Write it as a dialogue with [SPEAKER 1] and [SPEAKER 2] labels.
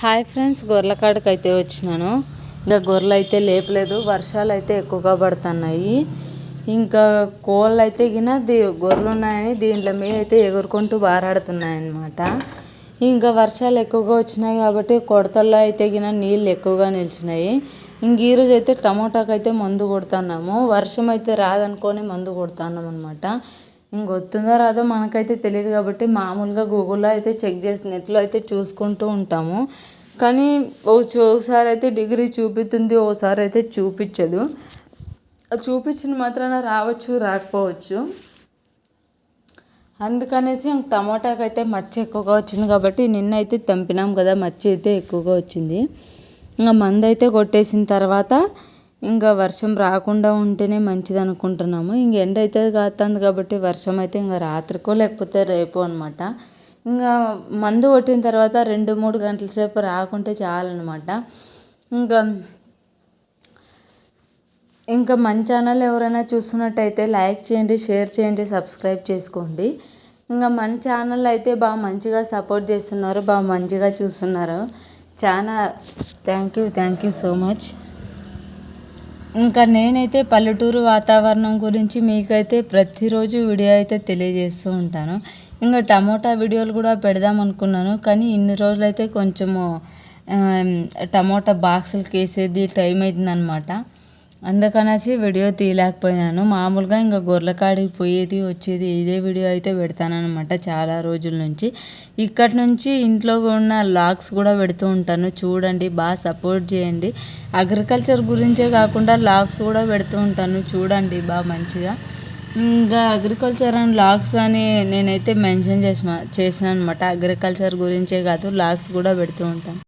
[SPEAKER 1] Hi friends గొర్రెల కాడికి అయితే వచ్చినాను. ఇంకా గొర్రెలు అయితే లేపలేదు వర్షాలు అయితే ఎక్కువగా పడుతున్నాయి. ఇంకా కోళ్ళు అయితే గిన దీ గొర్రెలు ఉన్నాయని దీంట్లో మీద అయితే ఎగురుకుంటూ బారాడుతున్నాయన్నమాట ఇంకా వర్షాలు ఎక్కువగా వచ్చినాయి కాబట్టి కొడతల్లో అయితే గిన నీళ్ళు ఎక్కువగా నిలిచినాయి. ఇంక ఈరోజు అయితే టమోటాకు అయితే మందు కొడుతున్నాము. వర్షం అయితే రాదనుకొని మందు కొడుతున్నాం అనమాట ఇంక వస్తుందో రాదో మనకైతే తెలియదు కాబట్టి మామూలుగా గూగుల్లో అయితే చెక్ చేసి నెట్లో అయితే చూసుకుంటూ ఉంటాము. కానీ ఓసారి అయితే డిగ్రీ చూపిస్తుంది ఓసారి అయితే చూపించదు. చూపించిన మాత్రాన రావచ్చు రాకపోవచ్చు. అందుకనేసి ఇంక అయితే మచ్చ ఎక్కువగా వచ్చింది కాబట్టి నిన్న అయితే తెంపినాం కదా మచ్చ అయితే ఎక్కువగా వచ్చింది. ఇంకా మందు అయితే కొట్టేసిన తర్వాత ఇంకా వర్షం రాకుండా ఉంటేనే మంచిది అనుకుంటున్నాము ఇంక ఎండ అయితే కాస్తుంది కాబట్టి వర్షం అయితే ఇంకా రాత్రికో లేకపోతే రేపు అనమాట ఇంకా మందు కొట్టిన తర్వాత రెండు మూడు గంటల సేపు రాకుంటే చాలన్నమాట. ఇంకా ఇంకా మన ఛానల్ ఎవరైనా చూస్తున్నట్టయితే లైక్ చేయండి షేర్ చేయండి సబ్స్క్రైబ్ చేసుకోండి. ఇంకా మన ఛానల్ అయితే బాగా మంచిగా సపోర్ట్ చేస్తున్నారు బాగా మంచిగా చూస్తున్నారు. చాలా thank you thank you so much. ఇంకా నేనైతే పల్లెటూరు వాతావరణం గురించి మీకైతే ప్రతిరోజు వీడియో అయితే తెలియజేస్తూ ఉంటాను. ఇంకా టమోటా వీడియోలు కూడా పెడదాం అనుకున్నాను. కానీ ఇన్ని రోజులైతే కొంచెము టమోటా బాక్సులకి వేసేది టైం అవుతుందనమాట అందుకనేసి వీడియో తీయలేకపోయినాను. మామూలుగా ఇంకా గొర్రెల కాడికి పోయేది వచ్చేది ఇదే వీడియో అయితే పెడతానమాట చాలా రోజుల నుంచి. ఇక్కడి నుంచి ఇంట్లో ఉన్న లాగ్స్ కూడా పెడుతూ ఉంటాను. చూడండి బాగా సపోర్ట్ చేయండి. అగ్రికల్చర్ గురించే కాకుండా లాగ్స్ కూడా పెడుతూ ఉంటాను. చూడండి బాగా మంచిగా. ఇంకా అగ్రికల్చర్ అండ్ లాగ్స్ అని నేనైతే మెన్షన్ చేసిన చేసిన అనమాట అగ్రికల్చర్ గురించే కాదు లాగ్స్ కూడా పెడుతూ ఉంటాను.